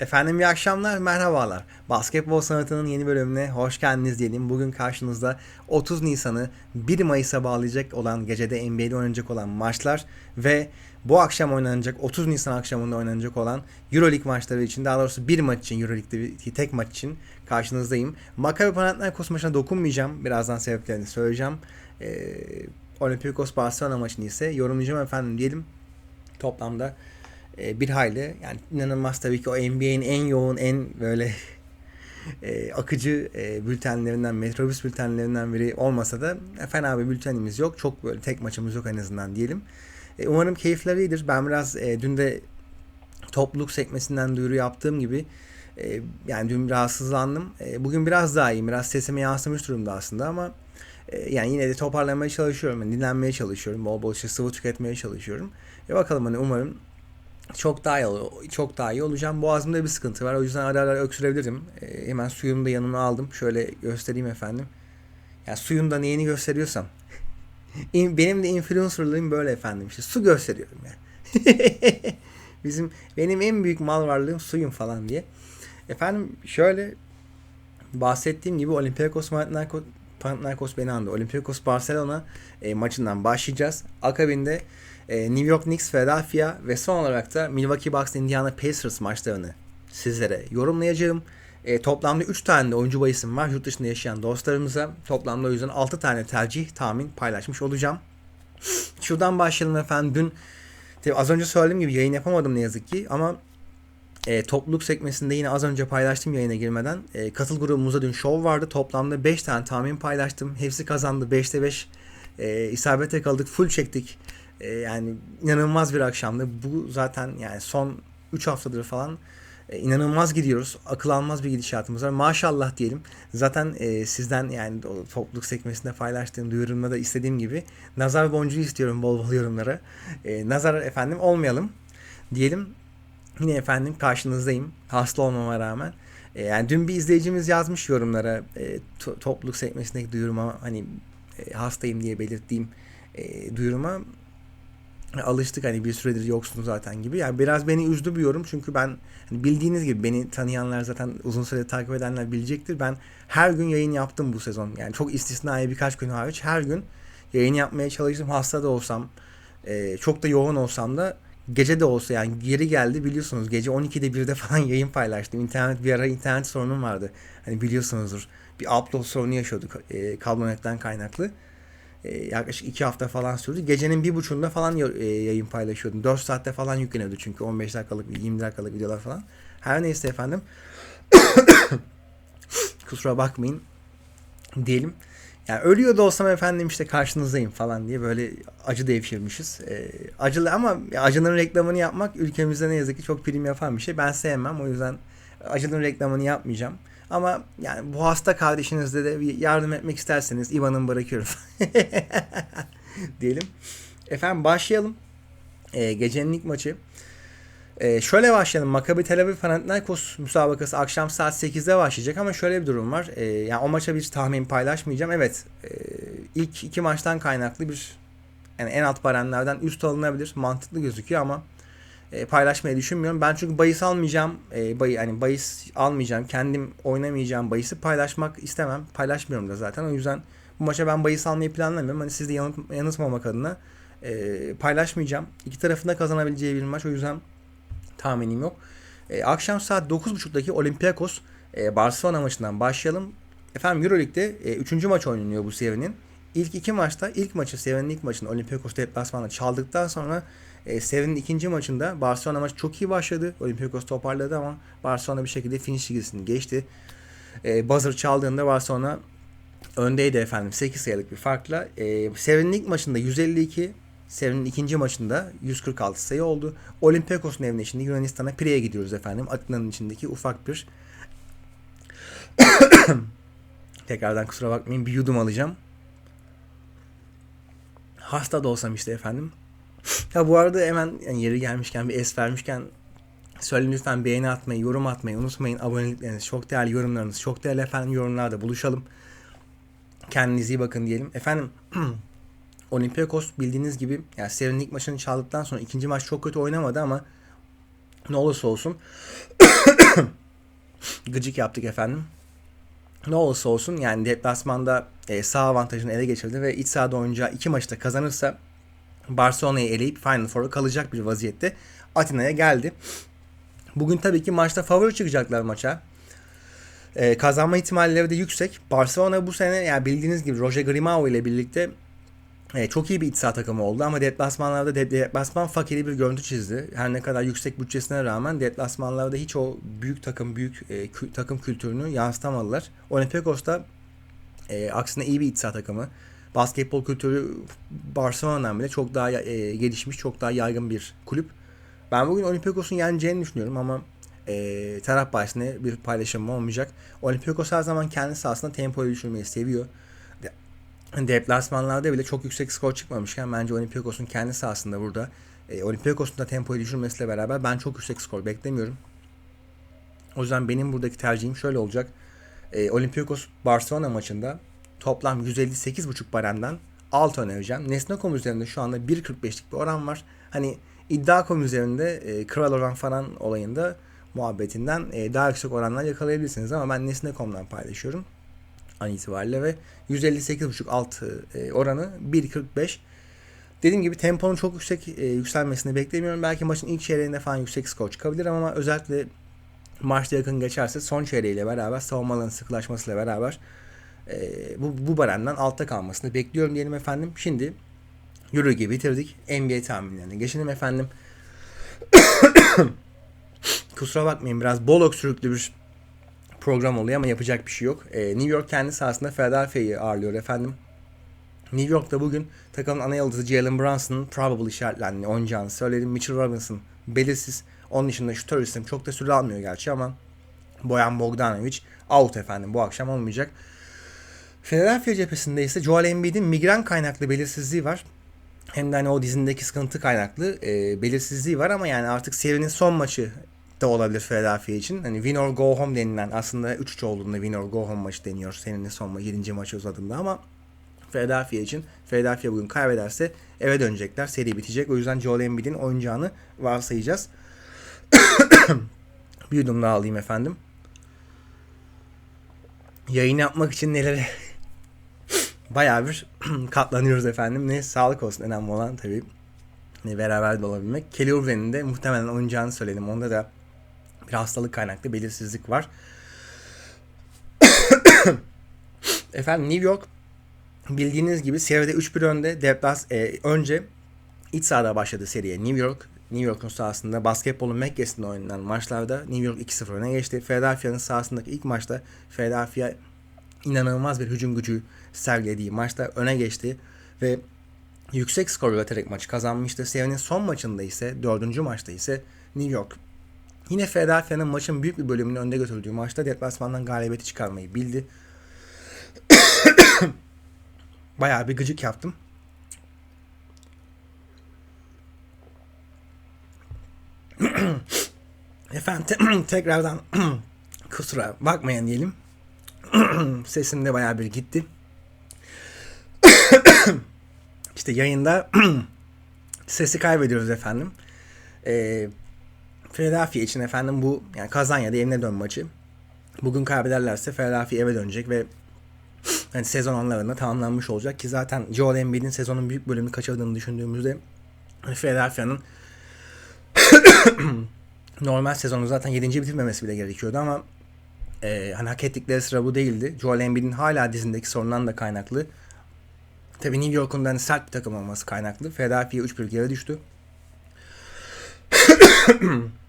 Efendim iyi akşamlar, merhabalar. Basketbol sanatının yeni bölümüne hoş geldiniz diyelim. Bugün karşınızda 30 Nisan'ı 1 Mayıs'a bağlayacak olan gecede NBA'de oynanacak olan maçlar ve bu akşam oynanacak 30 Nisan akşamında oynanacak olan Euroleague maçları için daha doğrusu bir maç için Euroleague'de tek maç için karşınızdayım. Maccabi Panathinaikos maçına dokunmayacağım. Birazdan sebeplerini söyleyeceğim. Ee, Olympiakos Barcelona maçını ise yorumlayacağım efendim diyelim. Toplamda e, bir hayli yani inanılmaz tabii ki o NBA'in en yoğun en böyle e, akıcı e, bültenlerinden metrobüs bültenlerinden biri olmasa da e, fena bir bültenimiz yok. Çok böyle tek maçımız yok en azından diyelim. E, umarım keyifler iyidir. Ben biraz e, dün de topluluk sekmesinden duyuru yaptığım gibi e, yani dün rahatsızlandım. E, bugün biraz daha iyiyim. Biraz sesime yansımış durumda aslında ama e, yani yine de toparlamaya çalışıyorum. Yani dinlenmeye çalışıyorum. Bol bol işte sıvı tüketmeye çalışıyorum. Ve bakalım hani umarım çok daha iyi çok daha iyi olacağım. Boğazımda bir sıkıntı var. O yüzden ara ara öksürebilirim. E, hemen suyumu da yanıma aldım. Şöyle göstereyim efendim. Ya suyun da neyini gösteriyorsam. Benim de influencerlığım böyle efendim. İşte su gösteriyorum ya. Bizim benim en büyük mal varlığım suyum falan diye. Efendim şöyle bahsettiğim gibi Olympiakos Panathinaikos, Panathinaikos beni andı. Olympiakos Barcelona e, maçından başlayacağız. Akabinde e, New York Knicks, Philadelphia ve son olarak da Milwaukee Bucks, Indiana Pacers maçlarını sizlere yorumlayacağım. E, toplamda 3 tane de oyuncu bahisim var. Yurt dışında yaşayan dostlarımıza toplamda o yüzden 6 tane tercih, tahmin paylaşmış olacağım. Şuradan başlayalım efendim. Dün az önce söylediğim gibi yayın yapamadım ne yazık ki ama e, topluluk sekmesinde yine az önce paylaştım yayına girmeden. E, katıl grubumuzda dün show vardı. Toplamda 5 tane tahmin paylaştım. Hepsi kazandı. 5'te 5 e, isabete kaldık. Full çektik. E, yani inanılmaz bir akşamdı. Bu zaten yani son 3 haftadır falan e, inanılmaz gidiyoruz. Akıl almaz bir gidişatımız var. Maşallah diyelim. Zaten e, sizden yani topluluk sekmesinde paylaştığım duyurumda da istediğim gibi nazar boncuğu istiyorum bol bol yorumlara. E, nazar efendim olmayalım diyelim. Yine efendim karşınızdayım. Hasta olmama rağmen. E, yani dün bir izleyicimiz yazmış yorumlara e, to- topluluk sekmesindeki duyuruma hani e, hastayım diye belirttiğim e, duyuruma alıştık hani bir süredir yoksun zaten gibi. Yani biraz beni üzdü bir yorum çünkü ben hani bildiğiniz gibi beni tanıyanlar zaten uzun süre takip edenler bilecektir. Ben her gün yayın yaptım bu sezon. Yani çok istisnai birkaç gün hariç her gün yayın yapmaya çalıştım. Hasta da olsam, e, çok da yoğun olsam da gece de olsa yani geri geldi biliyorsunuz gece 12'de 1'de falan yayın paylaştım. İnternet bir ara internet sorunum vardı. Hani biliyorsunuzdur. Bir upload sorunu yaşıyorduk e, kablonetten kaynaklı. E, yaklaşık 2 hafta falan sürdü. Gecenin bir buçuğunda falan e, yayın paylaşıyordum. 4 saatte falan yükleniyordu çünkü 15 dakikalık 20 dakikalık videolar falan. Her neyse efendim. Kusura bakmayın diyelim. Yani ölüyor da olsam efendim işte karşınızdayım falan diye böyle acı devşirmişiz. Ee, acılı ama acının reklamını yapmak ülkemizde ne yazık ki çok prim yapan bir şey. Ben sevmem o yüzden acının reklamını yapmayacağım. Ama yani bu hasta kardeşinizde de yardım etmek isterseniz IBAN'ımı bırakıyorum. diyelim. Efendim başlayalım. Ee, gecenin ilk maçı. Ee, şöyle başlayalım. Maccabi Tel Aviv Panathinaikos müsabakası akşam saat 8'de başlayacak ama şöyle bir durum var. Ee, yani o maça bir tahmin paylaşmayacağım. Evet, e, ilk iki maçtan kaynaklı bir yani en alt baremlerden üst alınabilir. Mantıklı gözüküyor ama e, paylaşmayı düşünmüyorum. Ben çünkü bahis almayacağım. E, bayi, hani bahis almayacağım. Kendim oynamayacağım bahisi paylaşmak istemem. Paylaşmıyorum da zaten. O yüzden bu maça ben bahis almayı planlamıyorum. Hani siz de yanıt, yanıltmamak adına e, paylaşmayacağım. İki tarafında kazanabileceği bir maç. O yüzden tahminim yok. E, akşam saat 9.30'daki Olympiakos e, Barcelona maçından başlayalım. Efendim Euroleague'de 3. maç oynanıyor bu serinin. İlk iki maçta ilk maçı serinin ilk maçını Olympiakos deplasmanda çaldıktan sonra e, serinin ikinci maçında Barcelona maçı çok iyi başladı. Olympiakos toparladı ama Barcelona bir şekilde finish çizgisini geçti. E, buzzer çaldığında Barcelona öndeydi efendim 8 sayılık bir farkla. E, serinin ilk maçında 152 Serinin ikinci maçında 146 sayı oldu. Olympiakos'un evine şimdi Yunanistan'a Pire'ye gidiyoruz efendim. Atina'nın içindeki ufak bir tekrardan kusura bakmayın bir yudum alacağım. Hasta da olsam işte efendim. Ya bu arada hemen yani yeri gelmişken bir es vermişken söyleyin lütfen beğeni atmayı, yorum atmayı unutmayın. Abonelikleriniz, çok değerli yorumlarınız, çok değerli efendim yorumlarda buluşalım. Kendinize iyi bakın diyelim. Efendim Olympiakos bildiğiniz gibi yani serinin ilk maçını çaldıktan sonra ikinci maç çok kötü oynamadı ama ne olursa olsun gıcık yaptık efendim. Ne olursa olsun yani deplasmanda e, sağ avantajını ele geçirdi ve iç sahada oynayacağı iki maçta kazanırsa Barcelona'yı eleyip Final Four'a kalacak bir vaziyette Atina'ya geldi. Bugün tabii ki maçta favori çıkacaklar maça. Ee, kazanma ihtimalleri de yüksek. Barcelona bu sene yani bildiğiniz gibi Roger Grimao ile birlikte e, çok iyi bir iç saha takımı oldu ama deplasmanlarda de, deplasman fakiri bir görüntü çizdi. Her ne kadar yüksek bütçesine rağmen deplasmanlarda hiç o büyük takım büyük e, kü, takım kültürünü yansıtamadılar. Olympiakos da e, aksine iyi bir iç saha takımı. Basketbol kültürü Barcelona'dan bile çok daha e, gelişmiş, çok daha yaygın bir kulüp. Ben bugün Olympiakos'un yeneceğini düşünüyorum ama e, taraf bahsinde bir paylaşım olmayacak. Olympiakos her zaman kendi sahasında tempoyu düşürmeyi seviyor. Deplasmanlarda bile çok yüksek skor çıkmamışken bence Olympiakos'un kendi sahasında burada e, Olympiakos'un da tempoyu düşürmesiyle beraber ben çok yüksek skor beklemiyorum. O yüzden benim buradaki tercihim şöyle olacak. E, Olympiakos Barcelona maçında toplam 158.5 baremden alt önereceğim. Nesne.com üzerinde şu anda 1.45'lik bir oran var. Hani iddia.com üzerinde e, kral oran falan olayında muhabbetinden e, daha yüksek oranlar yakalayabilirsiniz ama ben Nesne.com'dan paylaşıyorum an itibariyle ve 158.5 altı e, oranı 1.45. Dediğim gibi temponun çok yüksek e, yükselmesini beklemiyorum. Belki maçın ilk çeyreğinde falan yüksek skor çıkabilir ama özellikle maçta yakın geçerse son çeyreğiyle beraber savunmaların sıkılaşmasıyla beraber e, bu, bu baremden altta kalmasını bekliyorum diyelim efendim. Şimdi Euro gibi bitirdik. NBA tahminlerine geçelim efendim. Kusura bakmayın biraz bol öksürüklü bir program oluyor ama yapacak bir şey yok. E, New York kendi sahasında Philadelphia'yı ağırlıyor efendim. New York'ta bugün takımın ana yıldızı Jalen Brunson'ın probable işaretlendiğini oynayacağını söyledim. Mitchell Robinson belirsiz. Onun dışında şutör isim çok da süre almıyor gerçi ama Boyan Bogdanovic out efendim bu akşam olmayacak. Philadelphia cephesinde ise Joel Embiid'in migren kaynaklı belirsizliği var. Hem de hani o dizindeki sıkıntı kaynaklı e, belirsizliği var ama yani artık serinin son maçı da olabilir Philadelphia için. Hani win or go home denilen aslında 3-3 olduğunda win or go home maçı deniyor. Senin son maçı 7. maçı uzadığında ama Philadelphia için Philadelphia bugün kaybederse eve dönecekler. Seri bitecek. O yüzden Joel Embiid'in oynayacağını varsayacağız. bir yudum daha alayım efendim. Yayın yapmak için nelere bayağı bir katlanıyoruz efendim. Ne sağlık olsun önemli olan tabii. Ne beraber de olabilmek. Kelly Oubre'nin de muhtemelen oynayacağını söyledim. Onda da bir hastalık kaynaklı belirsizlik var. Efendim New York bildiğiniz gibi seride 3-1 önde. Deplas e, önce iç sahada başladı seriye. New York New York'un sahasında basketbolun Mekke'sinde oynanan maçlarda New York 2-0 öne geçti. Philadelphia'nın sahasındaki ilk maçta Philadelphia inanılmaz bir hücum gücü sergilediği maçta öne geçti ve yüksek skor üreterek maçı kazanmıştı. Serinin son maçında ise dördüncü maçta ise New York Yine Philadelphia'nın maçın büyük bir bölümünü önde götürdüğü maçta deplasmandan galibiyeti çıkarmayı bildi. Bayağı bir gıcık yaptım. Efendim tekrardan kusura bakmayın diyelim. Sesim de bayağı bir gitti. İşte yayında sesi kaybediyoruz efendim. Ee, Philadelphia için efendim bu yani kazan ya da evine dön maçı. Bugün kaybederlerse Philadelphia eve dönecek ve hani sezon anlarında tamamlanmış olacak ki zaten Joel Embiid'in sezonun büyük bölümünü kaçırdığını düşündüğümüzde Philadelphia'nın normal sezonu zaten 7. bitirmemesi bile gerekiyordu ama e, hani hak ettikleri sıra bu değildi. Joel Embiid'in hala dizindeki sorundan da kaynaklı. Tabii New York'un da hani sert bir takım olması kaynaklı. Philadelphia 3-1 geri düştü.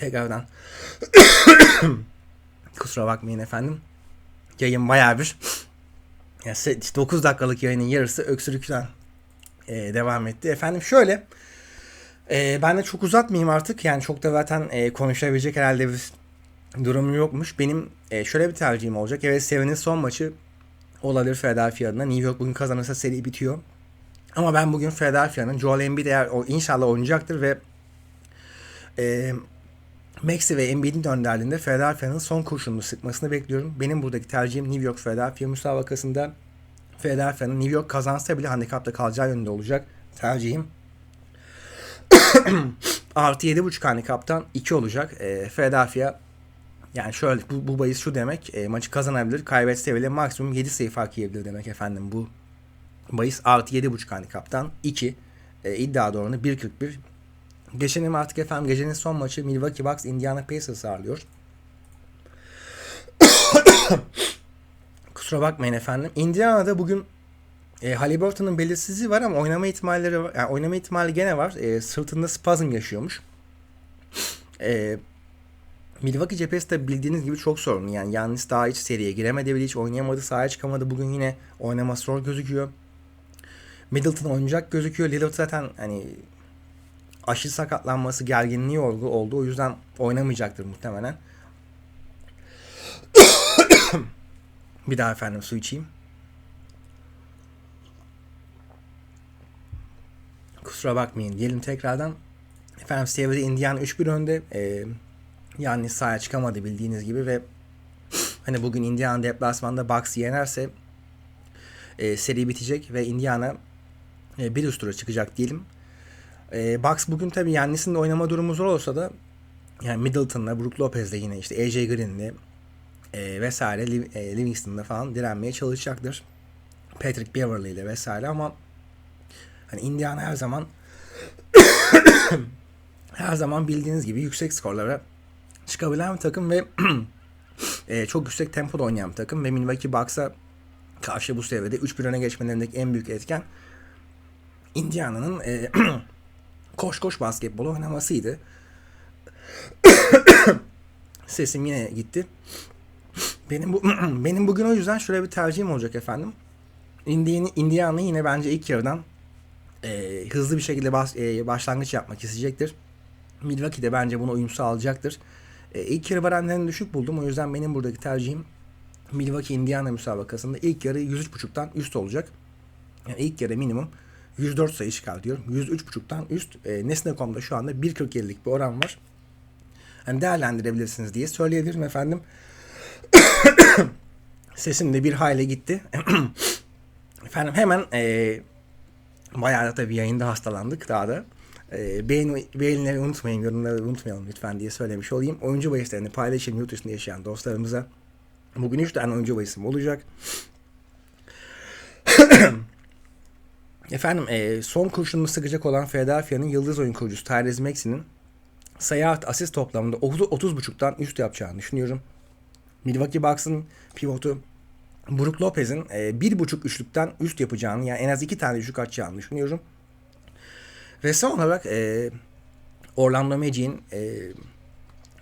Tekrardan. Kusura bakmayın efendim. Yayın bayağı bir yani 9 dakikalık yayının yarısı öksürükten e, devam etti. Efendim şöyle e, ben de çok uzatmayayım artık. Yani çok da zaten e, konuşabilecek herhalde bir durumum yokmuş. Benim e, şöyle bir tercihim olacak. Evet Seven'in son maçı olabilir Philadelphia adına. New York bugün kazanırsa seri bitiyor. Ama ben bugün Philadelphia'nın Joel Embiid eğer o inşallah oynayacaktır ve e, Maxi ve Embiid'in önderliğinde Philadelphia'nın son kurşununu sıkmasını bekliyorum. Benim buradaki tercihim New York Philadelphia müsabakasında Philadelphia'nın New York kazansa bile handikapta kalacağı yönünde olacak tercihim. Artı 7.5 handikaptan 2 olacak. E, Philadelphia Yani şöyle bu, bu bahis şu demek. E, maçı kazanabilir. Kaybetse bile maksimum 7 sayı fark yiyebilir demek efendim bu bahis. Artı 7.5 handikaptan 2. E, iddia oranı 1.41. Geçelim artık efendim. Gecenin son maçı Milwaukee Bucks Indiana Pacers ağırlıyor. Kusura bakmayın efendim. Indiana'da bugün e, Halliburton'un belirsizliği var ama oynama ihtimalleri var. Yani oynama ihtimali gene var. E, sırtında spazm yaşıyormuş. E, Milwaukee cephesi de bildiğiniz gibi çok sorunlu. Yani Yannis daha hiç seriye giremedi bile hiç oynayamadı. Sahaya çıkamadı. Bugün yine oynaması zor gözüküyor. Middleton oynayacak gözüküyor. Lillard zaten hani aşırı sakatlanması gerginliği oldu, oldu. O yüzden oynamayacaktır muhtemelen. Bir daha efendim su içeyim. Kusura bakmayın diyelim tekrardan. Efendim Seviye'de Indiana 3-1 önde. Ee, yani sahaya çıkamadı bildiğiniz gibi ve hani bugün Indiana deplasmanda Bucks'ı yenerse e, seri bitecek ve Indiana e, bir üst tura çıkacak diyelim. E, Bucks bugün tabii Yannis'in de oynama durumu zor olsa da yani Middleton'la, Brook Lopez'le yine işte AJ Green'le e, vesaire Liv- e, Livingston'la falan direnmeye çalışacaktır. Patrick Beverley ile vesaire ama hani Indiana her zaman her zaman bildiğiniz gibi yüksek skorlara çıkabilen bir takım ve e, çok yüksek tempoda oynayan bir takım ve Milwaukee Bucks'a karşı bu seviyede 3-1 öne geçmelerindeki en büyük etken Indiana'nın e, koş koş basketbol oynamasıydı. Sesim yine gitti. Benim bu benim bugün o yüzden şöyle bir tercihim olacak efendim. Indiana, Indiana yine bence ilk yarıdan e, hızlı bir şekilde bas, e, başlangıç yapmak isteyecektir. Milwaukee de bence buna uyum sağlayacaktır. E, ilk yarı varanlarını düşük buldum. O yüzden benim buradaki tercihim Milwaukee Indiana müsabakasında ilk yarı 103.5'tan üst olacak. Yani ilk yarı minimum 104 sayı çıkartıyorum. 103.5'tan üst. E, Nesne.com'da şu anda 1.47'lik bir oran var. Hani değerlendirebilirsiniz diye söyleyebilirim efendim. Sesim de bir hayli gitti. efendim hemen e, bayağı da tabii yayında hastalandık daha da. E, beğeni, beğenileri unutmayın, yorumları unutmayalım lütfen diye söylemiş olayım. Oyuncu bahislerini paylaşın yurt dışında yaşayan dostlarımıza. Bugün 3 tane oyuncu bahisim olacak. Efendim e, son kurşununu sıkacak olan Philadelphia'nın yıldız oyun kurucusu Tyrese Maxey'nin sayı asist toplamında 30.5'tan üst yapacağını düşünüyorum. Milwaukee Bucks'ın pivotu Brook Lopez'in e, bir buçuk üçlükten üst yapacağını yani en az iki tane üçlük atacağını düşünüyorum. Ve son olarak e, Orlando Magic'in e,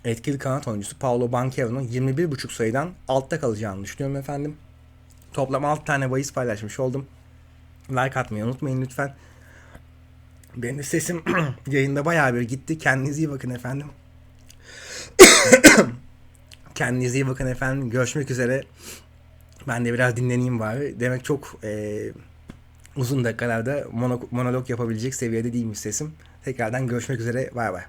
etkili kanat oyuncusu Paolo Banchero'nun 21.5 sayıdan altta kalacağını düşünüyorum efendim. Toplam 6 tane bahis paylaşmış oldum. Like atmayı unutmayın lütfen. Benim sesim yayında bayağı bir gitti. Kendinize iyi bakın efendim. Kendinize iyi bakın efendim. Görüşmek üzere. Ben de biraz dinleneyim bari. Demek çok e, uzun dakikalarda mono- monolog yapabilecek seviyede değilmiş sesim. Tekrardan görüşmek üzere. Bay bay.